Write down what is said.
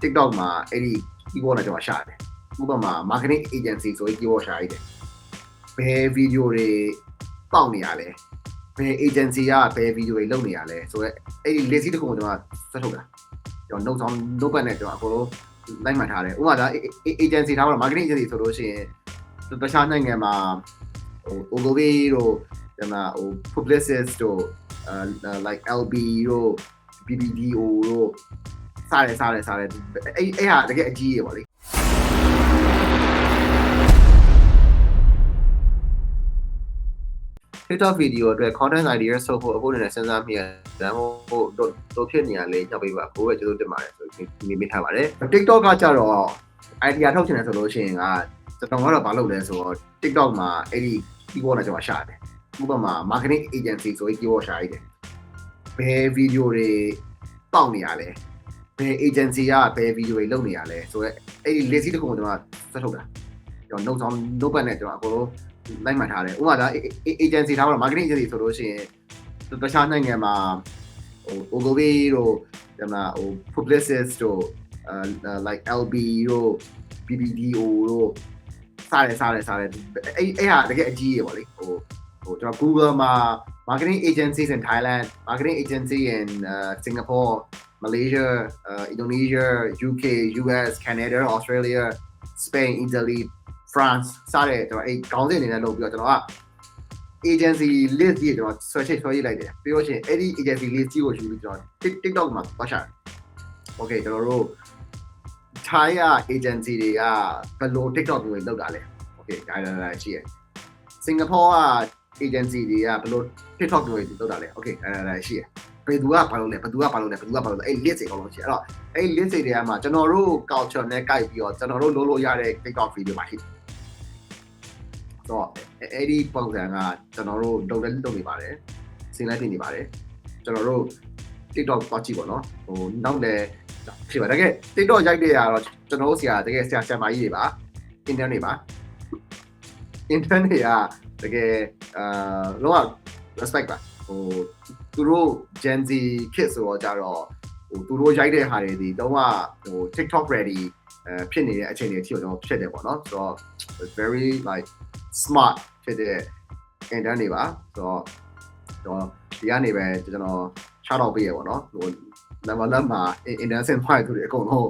TikTok မှာအဲ့ဒီ keyword နဲ့ကျွန်တော်ရှာတယ်ဥပမာ marketing agency ဆိုပြီး keyword ရှာရတယ်ဘယ် video တွေပေါက်နေရလဲဘယ် agency ကဘယ် video တွေလုပ်နေရလဲဆိုတော့အဲ့ဒီ list တစ်ခုကိုကျွန်တော်ဆက်ထုတ်တာကျွန်တော် note ဆောင် note pad နဲ့ကျွန်တော်အကုန်လုံးလိုက်မှတ်ထားတယ်ဥပမာဒါ agency ထားပါတော့ marketing agency ဆိုလို့ရှိရင်တခြားနိုင်ငံမှာဟို Ogilvy တို့ဒါမှဟို publicist တို့ uh, like LB တို့ BBDO တို့ စားတယ်စားတယ်စားတယ်အဲ့အဲ့ဟာတကယ်အကြီးရေပေါ့လေ TikTok video အတွက် content idea ဆုပ်ဖို့အခုနဲ့စဉ်းစားမိရတယ်ဒါမှမဟုတ်တို့ဖြစ်နေရလေညှောက်ပေးပါကိုယ်ပဲကျေးဇူးတင်ပါတယ်ဆိုပြီးမိမိထားပါတယ် TikTok ကကြတော့ idea ထုတ်ချင်တယ်ဆိုလို့ရှိရင်ကကျွန်တော်ကတော့မလုပ်လဲဆိုတော့ TikTok မှာအဲ့ဒီ keyword နဲ့ကျွန်တော်ရှာတယ်ဥပမာ marketing agency ဆိုပြီး keyword ရှာရတယ်ဘယ် video တွေပေါက်နေရလဲ ဘယ် agency ကဘယ် video တွေလုပ်နေရလဲဆိုတော့အဲ့ဒီ list တစ်ခုကိုကျွန်တော်ဆက်ထုတ်တာကျွန်တော် note ဆောင် note pad နဲ့ကျွန်တော်အကုန်လုံးလိုက်မှတ်ထားတယ်ဥပမာဒါ agency ထားပါတော့ marketing agency ဆိုလို့ရှိရင်တခြားနိုင်ငံမှာဟို Ogilvy တို့ဒါမှဟို publicist တို့ uh, like LB တို့ BBDO တို့စားတယ်စားတယ်စားတယ်အဲ့အဲ့ဟာတကယ်အကြီးရေပေါ့လေဟိုဟိုကျွန်တော် Google မှာ marketing agencies in Thailand marketing agency in uh, Singapore Malaysia uh, Indonesia UK US Canada Australia Spain Italy France စတဲ့ကျွန်တော်အဲ့ခေါင်းစဉ်အနေနဲ့လုပ်ပြီးတော့ကျွန်တော်က agency list ကြီးကျွန်တော် search ဆွဲရေးလိုက်တယ်ပြီးတော့ရှင်အဲ့ဒီ agency list ကြီးကိုယူပြီးကျွန်တော် TikTok မှာပတ်ရှာ Okay ကျွန်တော်တို့ Thai က agency တွေကဘယ်လို TikTok တွေလောက်တာလဲ Okay ဒါလည်းလည်းရှိရယ် Singapore က agency တွေကဘယ်လို TikTok တွေလောက်တာလဲ Okay ဒါလည်းလည်းရှိရယ် ဘယ်သူကဘာလုပ်လဲဘယ်သူကဘာလုပ်လဲဘယ်သူကဘာလုပ်လဲအဲ့ list တွေအကုန်လုံးရှိအဲ့တော့အဲ့ list တွေထဲမှာကျွန်တော်တို့ culture နဲ့ကိုက်ပြီးတော့ကျွန်တော်တို့လုပ်လို့ရတဲ့ TikTok video ပါရှိတယ်တော့အဲ့ဒီပုံစံကကျွန်တော်တို့လုပ်လည်းလုပ်နေပါတယ်စင်လိုက်တင်နေပါတယ်ကျွန်တော်တို့ TikTok တော့ကြည့်ပါတော့ဟိုနောက်လည်းဖြစ်ပါတကယ် TikTok ရိုက်တဲ့ရတော့ကျွန်တော်တို့ဆရာတကယ်ဆရာဆရာမကြီးတွေပါ intern တွေပါ intern တွေကတကယ်အာလုံးဝ respect ပါ ဟိုသူတို့ Gen Z kids ဆိုတော့ကြတော့ဟိုသူတို့ရိုက်တဲ့ဟာတွေဒီတော့ဟို TikTok ready အဲဖြစ်နေတဲ့အချိန်တွေအထိတော့ကျွန်တော်ဖြစ်တယ်ပေါ့နော်ဆိုတော့ very like smart ဖြစ်တဲ့ intern တွေပါဆိုတော့ကျွန်တော်ဒီကနေပဲကျွန်တော် shout out ပေးရပေါ့နော်ဟို number 1မှာ intern ဆင်ဖိုင်သူတွေအကုန်လုံး